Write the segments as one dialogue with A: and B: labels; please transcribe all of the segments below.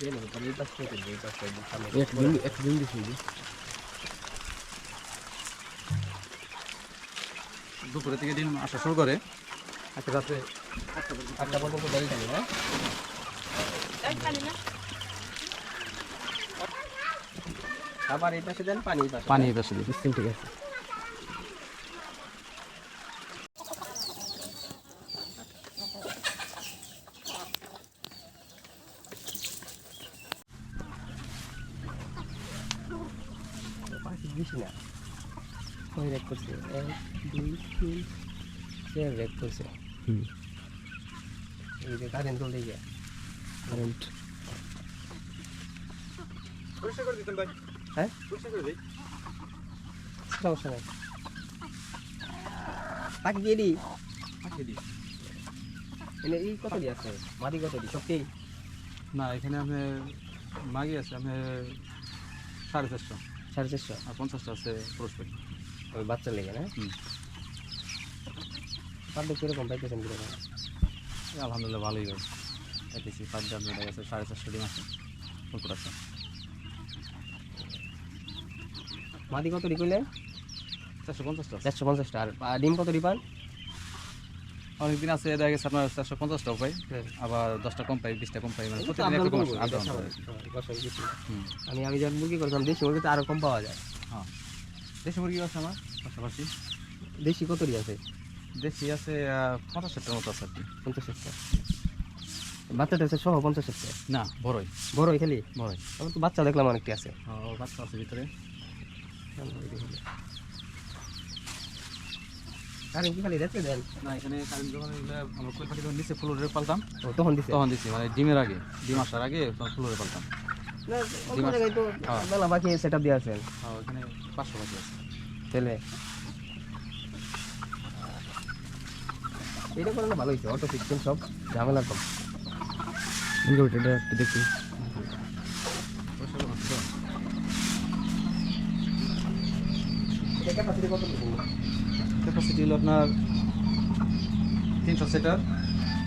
A: দিন দিন দিছি
B: দুপুরে থেকে ডিম আসা শুরু করে। একটা রাত্রে
A: আটটা পর্যন্ত দাঁড়ি থাকে আবার এই পাশে দেন, পানি
B: পানি পাশে
A: সিস্টেম ঠিক আছে পাখি বেশি না কয় রেক করছে এক দুই তিন চার রেক করছে
B: হুম।
A: এই যে কারেন্ট চলতে গিয়ে
B: কারেন্ট
A: হ্যাঁ সমস্যা নাই। পাখি দিয়ে দিই। এনে এই কত দিয়ে আছে? মাটি কত দিই
B: না এখানে আমি মাগি আছে আমি সাড়ে চারশো
A: সাড়ে চারশো
B: আর পঞ্চাশটা আছে পুরুষ পাখি
A: ওই বাচ্চা লেগে না?
B: হুম।
A: কীরকম কীরকম পাইতেছেন কীরকম
B: আলহামদুলিল্লাহ ভালোই হয়েছে পাইতেছি পাঁচ দাম মেটা গেছে সাড়ে চারশো ডিম আছে পুকুর আছে।
A: মাটি কত কইলেন
B: চারশো পঞ্চাশটা
A: চারশো পঞ্চাশটা। আর ডিম কত দিই পান
B: অনেকদিন আছে দেখা গেছে আপনার চারশো পঞ্চাশটাও পাই আবার দশটা কম পাই বিশটা কম পাই মানে প্রতিদিন। হুম।
A: আমি আমি যখন মুরগি করতাম দেশি মুরগিতে আরও কম পাওয়া যায়।
B: হ্যাঁ। দেশি মুরগি আছে আমার পাশাপাশি।
A: দেশি কত আছে?
B: দেশি আছে পঞ্চাশ মতো আছে আর কি।
A: পঞ্চাশ বাচ্চাটা আছে সহ পঞ্চাশ একটা
B: না বড়ই।
A: বড় খালি?
B: বড়ই।
A: আমার তো বাচ্চা দেখলাম অনেকটি আছে।
B: হ্যাঁ, ও বাচ্চা আছে ভিতরে।
A: কারেন্ট কি খালি রেখে দেন?
B: না এখানে কারেন্ট যখন আমরা কোয়েল পাখি যখন নিচে ফ্লোরে পালতাম।
A: তখন দিছে?
B: তখন দিচ্ছি মানে ডিমের আগে ডিম আসার আগে ফ্লোরে পালতাম। হ্যাঁ।
A: মেলা বাকি সেট আপ দিয়ে
B: পাঁচশো পাখি আছে।
A: ছেলে এটা করে না ভালো হয়েছে অটো সিস্টেম সব ঝামেলা কম। একটু দেখি। ক্যাপাসিটি কত
B: ক্যাপাসিটি হলো আপনার তিনশো সিটার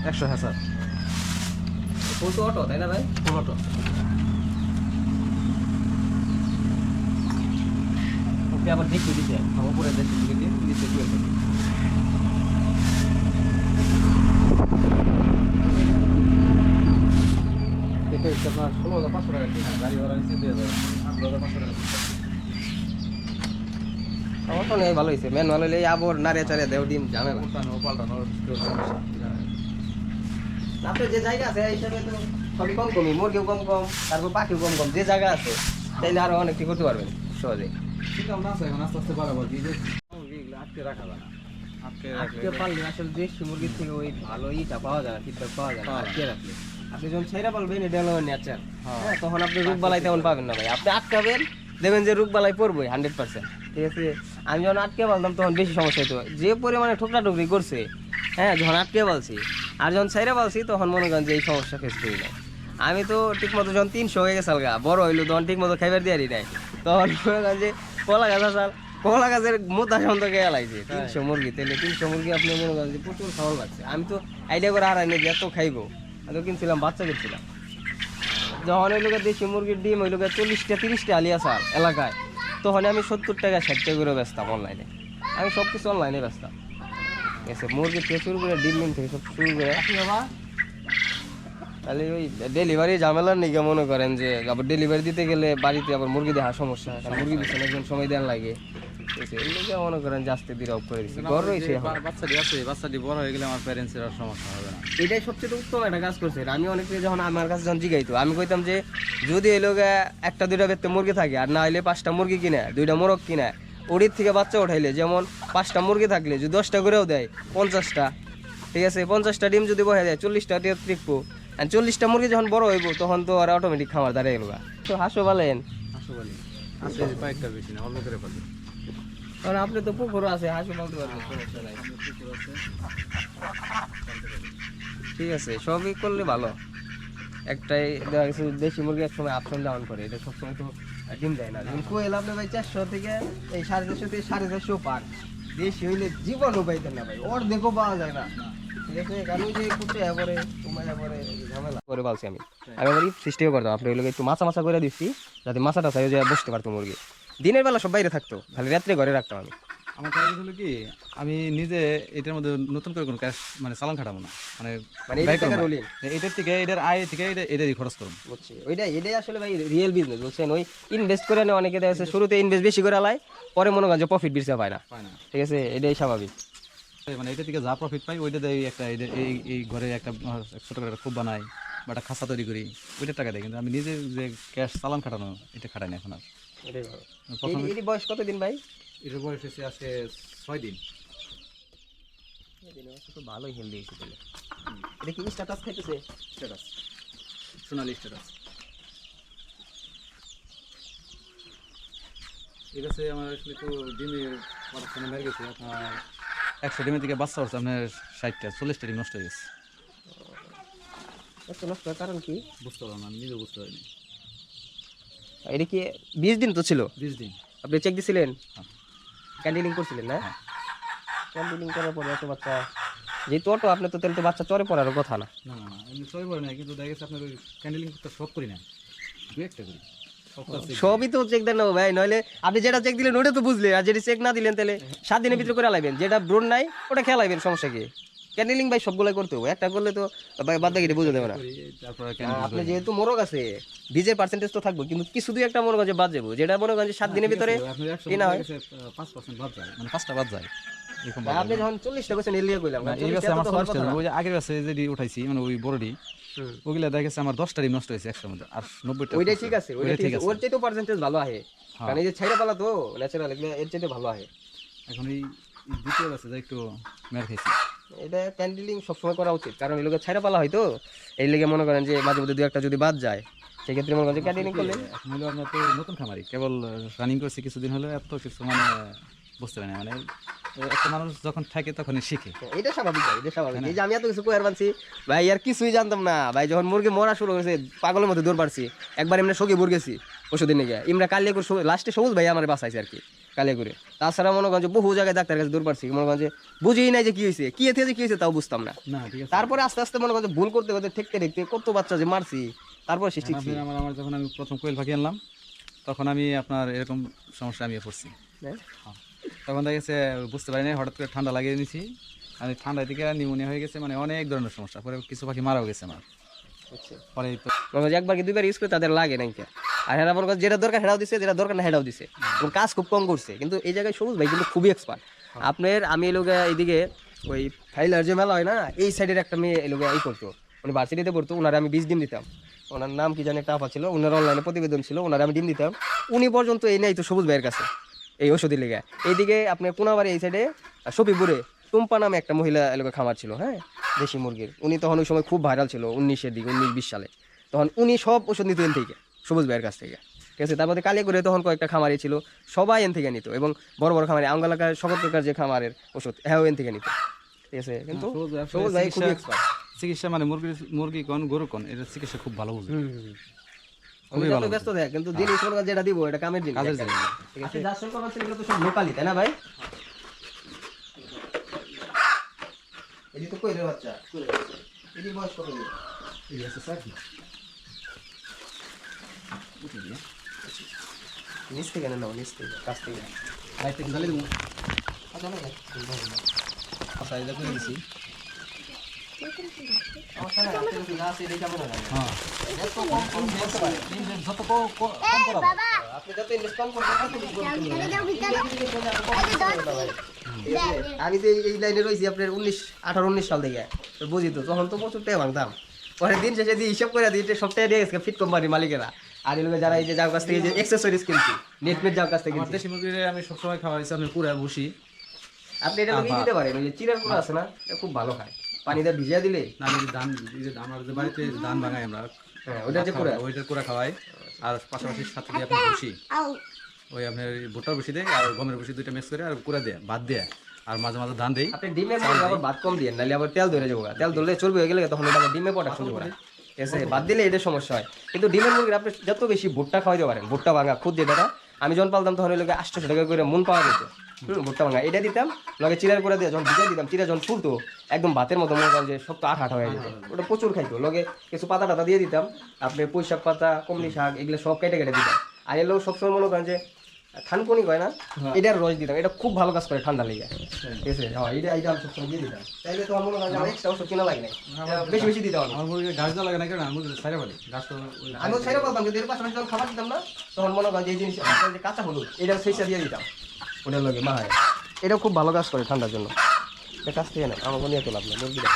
B: একশো হ্যাসার
A: ফুল তো অটো তাই না ভাই?
B: ফুল অটো
A: ওকে আবার দেখি দিছে
B: উপরে দিয়ে নিচে কোয়েল এটা আপনার ষোলো হাজার পাঁচশো টাকা গাড়ি ভাড়া নিচে দিয়ে যাবে আঠারো হাজার পাঁচশো টাকা কিনা।
A: নেই ভালো হয়েছে ম্যানুয়াল হলে আবার নাড়িয়ে চাড়িয়ে দেও ডিম ঝামেলা।
B: উল্টানো পাল্টানো কেউ সমস্যা
A: আপনার যে জায়গা আছে এই হিসাবে তো সবই কম কমই মুরগিও কম কম তারপর পাখিও কম কম। যে জায়গা আছে তাইলে আরও অনেকটি করতে পারবেন সহজে
B: আস্তে আস্তে আটকে রাখা যায়
A: আজকে পারলে আসলে দেশি মুরগির থেকে ওই ভালো ইটা পাওয়া যায় না পাওয়া যায় না আটকে রাখলে। আপনি যখন ছেড়ে পালবেন এটা হলো
B: হ্যাঁ।
A: হ্যাঁ তখন আপনি রোগ বালাই তেমন পাবেন না ভাই। আপনি আটকাবেন দেখবেন যে রোগ বালাই পড়বই হান্ড্রেড পার্সেন্ট ঠিক আছে? আমি যখন আটকে পালতাম তখন বেশি সমস্যা হতো যে পরিমাণে ঠোকরা টুকরি করছে হ্যাঁ যখন আটকে পালছি আর যখন ছেড়ে পালছি তখন মনে করেন যে এই সমস্যা ফেস করি না আমি তো ঠিক মতো যখন তিনশো হয়ে গেছে আলগা বড় হইল তখন ঠিক মতো খাইবার দিয়ারি নাই। তখন মনে করেন যে কলা গাছ আসাল কলা গাছের মোটা সন্ত গেয়ে লাইছে। তিনশো মুরগি তাহলে তিনশো মুরগি আপনি মনে করেন যে প্রচুর খাবার পাচ্ছে আমি তো আইডিয়া করে হারাই যে এত খাইবো। আমি তো কিনছিলাম বাচ্চা কিনছিলাম। যখন ওই লোকের দেশি মুরগির ডিম ওই লোকের চল্লিশটা তিরিশটা আলিয়া সার এলাকায় তখন আমি সত্তর টাকা ষাট টাকা করে বেচতাম অনলাইনে আমি সব কিছু অনলাইনে বেচতাম। ঠিক আছে মুরগি থেকে শুরু করে ডিম ডিম থেকে সব শুরু করে তাহলে ওই ডেলিভারি ঝামেলার নিকে মনে করেন যে আবার ডেলিভারি দিতে গেলে বাড়িতে আবার মুরগি দেওয়ার সমস্যা কারণ মুরগি পিছনে একজন সময় দেওয়ার লাগে। ঠিক আছে এর লিগে মনে করেন যে আস্তে ধীরে অফ করে দিচ্ছি ঘর রয়েছে
B: বাচ্চাটি আছে বাচ্চাটি বড় হয়ে গেলে আমার প্যারেন্টসের আর সমস্যা হবে না।
A: এটাই সবচেয়ে উত্তম একটা কাজ করছে। আমি অনেকে যখন আমার কাছে যখন জিগাইতো আমি কইতাম যে যদি এই লোকে একটা দুইটা বেতে মুরগি থাকে আর না পাঁচটা মুরগি কিনে দুইটা মোরগ কিনে ওড়ির থেকে বাচ্চা উঠাইলে যেমন পাঁচটা মুরগি থাকলে যদি দশটা করেও দেয় পঞ্চাশটা ঠিক আছে? পঞ্চাশটা ডিম যদি বসে দেয় চল্লিশটা দিয়ে টিকবো আর চল্লিশটা মুরগি যখন বড় হইব তখন তো আর অটোমেটিক খামার দাঁড়িয়ে গেল তো হাসো বলেন।
B: আসো বলি আছে কয়েকটা বেশি না অল্প করে পালি
A: কারণ আপনি তো পুকুরও আছে হাসো বলতে পারবেন। সমস্যা নাই ঠিক আছে সবই করলে ভালো। একটাই দেখা গেছে দেশি মুরগি এক সময় আপশন ডাউন করে এটা সবসময় তো ডিম দেয় না। ডিম কোয়েল আপনি ভাই চারশো থেকে এই সাড়ে চারশো থেকে সাড়ে চারশো পার। দেশি হইলে জীবনও পাইতেন না ভাই ওর দেখো পাওয়া যায় না। ঠিক আছে কারণ ওই যে কুটে পরে করে বলছি আমি। আমি সৃষ্টিও করতাম আপনি ওই একটু মাছা মাছা করে দিচ্ছি যাতে মাছাটা চাই যে বসতে পারতো মুরগি। দিনের বেলা সব বাইরে থাকতো খালি রাত্রে ঘরে রাখতাম আমি।
B: আমার টার্গেট হলো কি আমি নিজে এটার মধ্যে নতুন করে কোনো ক্যাশ মানে চালান খাটাবো না। মানে
A: মানে
B: না।
A: rolling।
B: এটার থেকে এটার আয় থেকে এটা এটারই খরচ করুন
A: বুঝছি। ওইটা এটাই আসলে ভাই রিয়েল বিজনেস বুঝছেন? ওই ইনভেস্ট করে নেয় অনেকে দেখা শুরুতে ইনভেস্ট বেশি করে আলায় পরে মনে করেন যে প্রফিট বেশি পায় না। ঠিক আছে? এটাই স্বাভাবিক।
B: মানে এটা থেকে যা প্রফিট পাই ওইটা দেয় একটা এই এই ঘরে একটা ছোট করে একটা খুব বানাই বা একটা খাসা তৈরি করি ওইটার টাকা দেয়। কিন্তু আমি নিজে যে ক্যাশ চালান খাটানো এটা খাটাই না এখন আর।
A: এটাই ভালো।
B: প্রথমে
A: এটি বয়স কতদিন ভাই?
B: এটার বয়স হচ্ছে আজকে ছয় দিন।
A: তো ভালোই হেলদি হয়েছে তাহলে। এটা কি স্ট্যাটাস খাইতেছে?
B: স্ট্যাটাস সোনালি স্ট্যাটাস ঠিক আছে আমার আসলে তো ডিমের প্রোডাকশনে মেরে গেছে আপনার একশো ডিমের থেকে বাচ্চা হচ্ছে আপনার ষাটটা চল্লিশটা ডিম নষ্ট হয়ে গেছে।
A: নষ্ট হওয়ার কারণ কি?
B: বুঝতে পারলাম না আমি নিজেও বুঝতে পারিনি।
A: এটা কি বিশ দিন তো ছিল?
B: বিশ দিন।
A: আপনি চেক দিছিলেন?
B: হ্যাঁ।
A: ক্যান্ডিলিং করছিলেন না। ক্যান্ডিলিং করার পরে এত বাচ্চা যেহেতু অটো আপনি তো তাহলে তো বাচ্চা চরে পড়ার কথা না।
B: না না না কিন্তু দেখা গেছে আপনার ওই ক্যান্ডেলিং করতে সব করি না। দু একটা করি।
A: সবই তো চেক দেন ভাই নইলে আপনি যেটা চেক দিলেন ওটা তো বুঝলে আর যেটা চেক না দিলেন তাহলে সাত দিনের ভিতরে করে লাইবেন। যেটা ব্রোন নাই ওটা খেলাইবেন সমস্যা কি? ক্যান্ডিলিং ভাই সবগুলাই করতে হবে একটা করলে তো ভাই বাদ বাকিটা বুঝে দেবে না। আপনি যেহেতু মোরগ আছে বীজের পার্সেন্টেজ তো থাকবে কিন্তু কিছু দুই একটা মনে করেন যে বাদ যাব যেটা মনে করেন সাত দিনের ভিতরে না হয়?
B: পাঁচ পার্সেন্ট বাদ যায় মানে পাঁচটা বাদ যায়
A: আপনি যখন চল্লিশটা এলিয়ে
B: ওই আগের উঠাইছি মানে ওই ওগুলা আমার দশটা নষ্ট হয়েছে একশোর মধ্যে আর নব্বইটা
A: ওইটাই ঠিক আছে ওইটাই ঠিক আছে। ওর চাইতে পার্সেন্টেজ ভালো আহে।
B: হ্যাঁ।
A: কারণ এই যে ছাইরা পালা তো ন্যাচারাল এর চাইতে ভালো
B: এখন এই দ্বিতীয় যে একটু মের খাইছি।
A: এটা ক্যান্ডিলিং সবসময় করা উচিত। কারণ এই লোকের ছাইরা পালা হয়তো এই লেগে মনে করেন যে মাঝে মধ্যে দু একটা যদি বাদ যায় সেক্ষেত্রে মনে করেন যে ক্যান্ডিলিং করলে
B: হলো আপনার তো নতুন খামারি। কেবল রানিং করছি কিছুদিন হলো এত কিছু মানে বুঝতে পারি না। মানে একটা মানুষ যখন থাকে তখনই শিখে।
A: এটা স্বাভাবিক ভাই এটা স্বাভাবিক। এই যে আমি এত কিছু কয়ার বানছি ভাই আর কিছুই জানতাম না। ভাই যখন মুরগি মরা শুরু হয়েছে পাগলের মধ্যে দৌড় পারছি একবার এমনি শোকে বুর গেছি ওষুধ নিয়ে গিয়ে ইমরা কালিয়া লাস্টে সবুজ ভাই আমার বাঁচাইছে আর কি। কালিয়া করে তাছাড়া মনে করেন যে বহু জায়গায় ডাক্তার কাছে দৌড় পারছি। মনে করেন যে বুঝেই নাই যে কি হয়েছে কি এতে যে কি হয়েছে তাও বুঝতাম না। তারপরে আস্তে আস্তে মনে করেন ভুল করতে করতে ঠেকতে ঠেকতে কত বাচ্চা যে মারছি তারপরে সে
B: আমার আমার যখন আমি প্রথম কোয়েল পাখি আনলাম তখন আমি আপনার এরকম সমস্যা আমি পড়ছি।
A: হ্যাঁ?
B: তখন দেখা গেছে বুঝতে পারিনি হঠাৎ করে ঠান্ডা লাগিয়ে নিয়েছি আমি ঠান্ডা থেকে নিউমোনিয়া হয়ে গেছে মানে অনেক ধরনের সমস্যা। পরে কিছু পাখি মারাও গেছে আমার। পরে তো
A: মনে একবার কি দুইবার ইউজ করে তাদের লাগে আর হেরা মনে যেটা দরকার হেরাও দিছে যেটা দরকার না হেরাও দিছে। কাজ খুব কম করছে। কিন্তু এই জায়গায় সবুজ ভাই কিন্তু খুবই এক্সপার্ট আপনার আমি এই লোকে এইদিকে ওই ফাইলার যে মেলা হয় না এই সাইডের একটা মেয়ে এই লোকে এই করতো। উনি ভার্সিটিতে পড়তো ওনারে আমি বিশ ডিম দিতাম। ওনার নাম কি জানি একটা আপা ছিল ওনার অনলাইনে প্রতিবেদন ছিল ওনারে আমি ডিম দিতাম। উনি পর্যন্ত এই নেই তো সবুজ ভাইয়ের কাছে এই ওষুধের লেগে। এইদিকে আপনার কোনাবাড়ি এই সাইডে সফিপুরে টুম্পা নামে একটা মহিলা এলাকা খামার ছিল হ্যাঁ? দেশি মুরগির। উনি তখন ওই সময় খুব ভাইরাল ছিল উনিশের দিকে উনিশ বিশ সালে। তখন উনি সব ওষুধ নিত এন থেকে সবুজ ভাইয়ের কাছ থেকে। ঠিক আছে? তার মধ্যে কালিয়া করে তখন কয়েকটা খামারি ছিল সবাই এন থেকে নিত এবং বড় বড় খামারি আঙ্গ এলাকার সকল প্রকার যে খামারের ওষুধ হ্যাঁ এন থেকে নিত। ঠিক আছে? কিন্তু
B: সবুজ ভাই
A: খুবই এক্সপার্ট
B: চিকিৎসা মানে মুরগি মুরগি কোন গরু কোন এটা চিকিৎসা খুব ভালো বুঝে।
A: ব্যস্ত দেখ কিন্তু করেন যেটা দিব এটা কামের। জিনিস। ঠিক আছে? সব লোকালি তাই না ভাই? এটি তো কই রে বাচ্চা এটি বয়স কত দিন নিচ থেকে না নাও নিচ থেকে কাছ থেকে
B: লাইট থেকে জ্বালিয়ে দেবো
A: আচ্ছা না
B: আচ্ছা এটা করে দিছি
A: আছে হয়
B: হ্যাঁ
A: যত কম কম আপনি যত ইনভেস্ট কম করবেন আমি তো এই- লাইনে রয়েছি আপনার উনিশ আঠারো উনিশ সাল থেকে বুঝি তো তখন তো প্রচুর টাকা ভাঙতাম। পরে দিন শেষে দিয়ে হিসাব করে দিই সব টাকা দিয়ে গেছে ফিট কোম্পানির মালিকেরা। আর এগুলো যারা এই যে যার কাছ থেকে যে এক্সেসরিজ কিনছি নেটমেট যার কাছ থেকে কিনছি।
B: দেশি মুরগির আমি সবসময় খাওয়াইছি আপনি পুরা বসি।
A: আপনি এটা লোকে দিতে পারেন ওই যে চিরারগুলো আছে না এটা খুব ভালো খায়। পানিতে ভিজিয়ে দিলে?
B: না আমি ধান এই যে আমার যে বাড়িতে ধান ভাঙাই আমরা
A: হ্যাঁ ওটা যে পুরা
B: ওইটা করে খাওয়াই। আর পাশাপাশি সাথে দিয়ে আপনার ভুসি। ওই আপনার ভুট্টার ভুসি দেয় আর গমের ভুসি দুইটা মিক্স করে আর কুড়া দেয় ভাত দেয়। আর মাঝে মাঝে ধান দেই।
A: আপনি ডিমের মধ্যে আবার ভাত কম দিয়ে নাহলে আবার তেল ধরে যাব তেল ধরলে চলবে হয়ে গেলে তখন আবার ডিমে পটা শুরু করে। ঠিক আছে বাদ দিলে এটা সমস্যা হয়। কিন্তু ডিমের মুরগির আপনি যত বেশি ভুট্টা খাওয়াইতে পারেন ভুট্টা ভাঙা খুদ যেটা আমি যখন পালতাম তখন ওই লোকে আটশোশো টাকা করে মন পাওয়া যেত। ভুট্টা ভাঙা। এটা দিতাম লগে চিরার করে দিয়ে যখন ভিজাই দিতাম চিরা যখন ফুলতো একদম ভাতের মতো মনে করেন যে শক্ত আঠ আঠ হয়ে যেত। ওটা প্রচুর খাইতো। লগে কিছু পাতা টাতা দিয়ে দিতাম আপনি পুঁই শাক পাতা কমলি শাক এগুলো সব কেটে কেটে দিতাম। আর এর লোক সবসময় মনে করেন যে থানকুনি কয় না? এটার রস দিতাম এটা খুব ভালো কাজ করে ঠান্ডা লেগে। ঠিক আছে? হ্যাঁ এটা এটা আমি সবসময় দিয়ে দিতাম। তাইলে তোমার মনে করেন যে ওষুধ কিনা লাগে না এটা বেশি বেশি দিতাম আমি
B: আমার মুরগি লাগে না কেন? আমার মুরগি সাইরা তো
A: ছেড়ে কিন্তু এর পাশাপাশি যখন খাবার দিতাম না তখন মনে করেন যে এই জিনিস কাঁচা হলুদ এটা সেইটা দিয়ে দিতাম। ওটার লগে মা এটাও খুব ভালো কাজ করে ঠান্ডার জন্য। এটা কাজ থেকে না আমাকে নিয়ে তো লাভ নেই মুরগিটা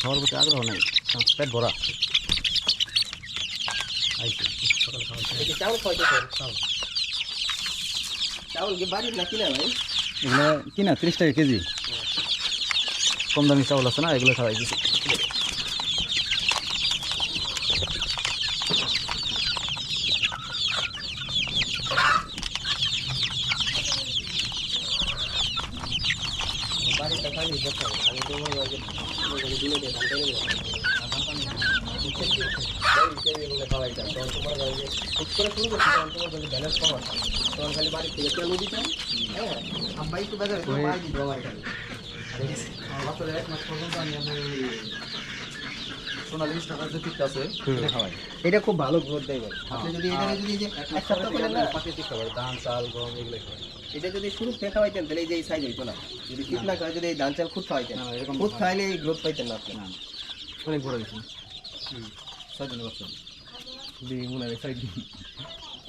B: খাওয়ার প্রতি আগ্রহ নেই। পেট ভরা। এগুলো কিনা তিরিশ টাকা কেজি। কম দামি চাউল আছে না এগুলো খাওয়াই দিচ্ছি
A: বাড়িটা খালি দেখো আমি তো হয় হ্যাঁ
B: এটা
A: খুব ভালো গ্রোথ দেয় আপনি যদি এটা যদি এক সপ্তাহ
B: টিকটা ধান চাল গম এগুলো খাওয়াই
A: এটা যদি শুরু থেকে খাওয়াইতেন তাহলে এই যে এই সাইজ হইতো না। যদি ঠিক না করে যদি এই ধান চাল খুদ খাওয়াইতেন।
B: এরকম
A: খুদ খাইলে এই গ্রোথ পাইতেন না আপনি।
B: না অনেক বড় গেছে ছয় দিনের বাচ্চা।
A: দুই মনে হয় সাইড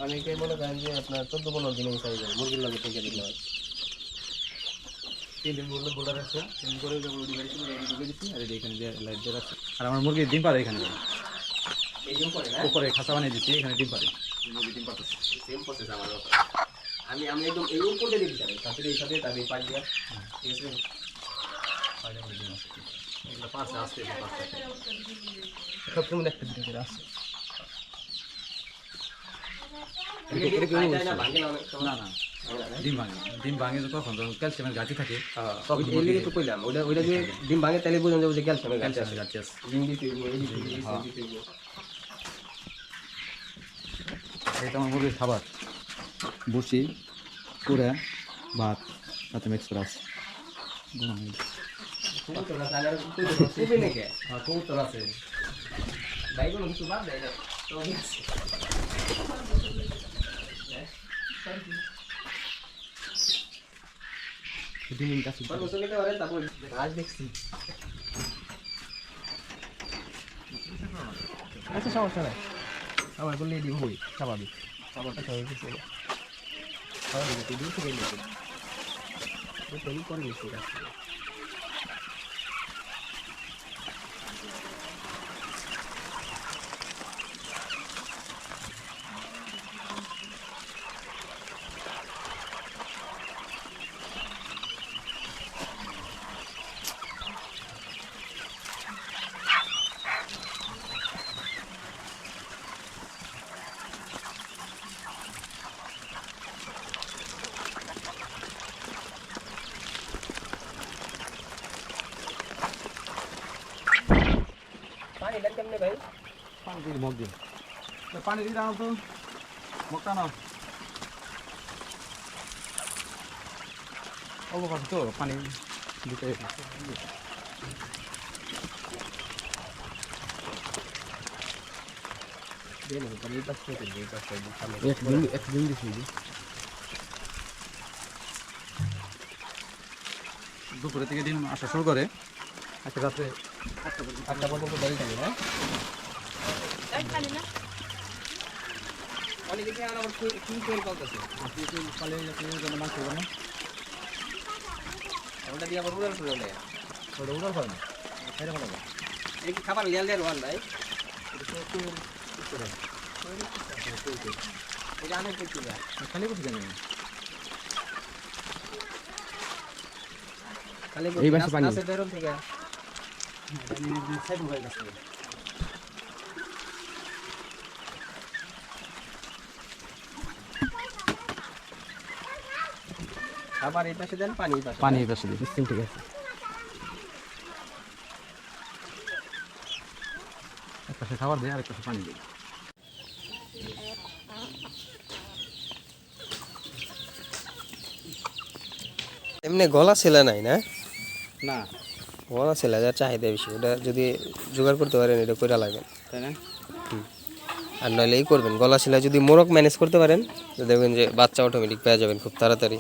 A: অনেকে মনে করেন যে আপনার চোদ্দ পনেরো দিনে সাইজ হয় মুরগির লগে থেকে দিলে হয়।
B: আর আমার মুরগি ডিম পারে এখানে।
A: এই জন্য না?
B: উপরে খাসা বানিয়ে দিচ্ছি এখানে ডিম পারে মুরগি ডিম পারতেছে
A: সেম প্রসেস আমার আমি আমি একদম এই উপরে দিয়ে দিতে তারপরে এই সাথে তারপরে পাঁচ দিয়া। ঠিক আছে?
B: এগুলো পাঁচটা আসছে এগুলো পাঁচটা
A: সবসময় একটা দুটো করে আসছে? না, ভাঙে না
B: ডিম ভাঙে ডিম ভাঙে কখন ক্যালসিয়ামের ঘাটি থাকে।
A: হ্যাঁ, ওই- লিগে তো কইলাম, ওইটা- ওইটা যে ডিম ভাঙে তাহলে বোঝা যাবে যে ক্যালসিয়ামের ঘাটতি আছে।
B: ক্যালসিয়ামের আছে।
A: ডিম দিতে হইবো, এই দিতে হইবো, এই। দিতে হইবো।
B: এটা আমার মুরগির খাবার। বসি, করে ভাত, সাথে মিক্স করা আছে।
A: আচ্ছা সমস্যা নাই। আমার করলে ডিম হই স্বাভাবিক খাবারটা স্বাভাবিক কিছু না স্বাভাবিক একটু দূর থেকে নিতে তৈরি করে নিচ্ছি এটা পানি দিন
B: মগ দিন পানি দিন আনো তো মগটা নাও অল্প তো পানি দিতে এক দিন দিছি দুপুরে থেকে দিন আসা শুরু করে। আজকে রাত্রে
A: আটটা পর্যন্ত দেরি থাকে হ্যাঁ? খাবার লিয়াল দেওয়ার ওয়ান ভাই
B: এই বাসে পানি।
A: আছে বেরোল থেকে খাবার এই পাশে দেন পানি পাশে
B: পানি পাশে দিন। ঠিক আছে। এক পাশে খাবার দেয় আর এক পাশে পানি
A: এমনি গলা ছেলে নাই না?
B: না।
A: গলা ছেলে যা চাহিদা বেশি ওটা যদি জোগাড় করতে পারেন এটা কইরা লাগবেন আর নইলে এই করবেন গলা শিলা যদি মোরক ম্যানেজ করতে পারেন দেখবেন যে বাচ্চা অটোমেটিক পেয়ে যাবেন খুব তাড়াতাড়ি।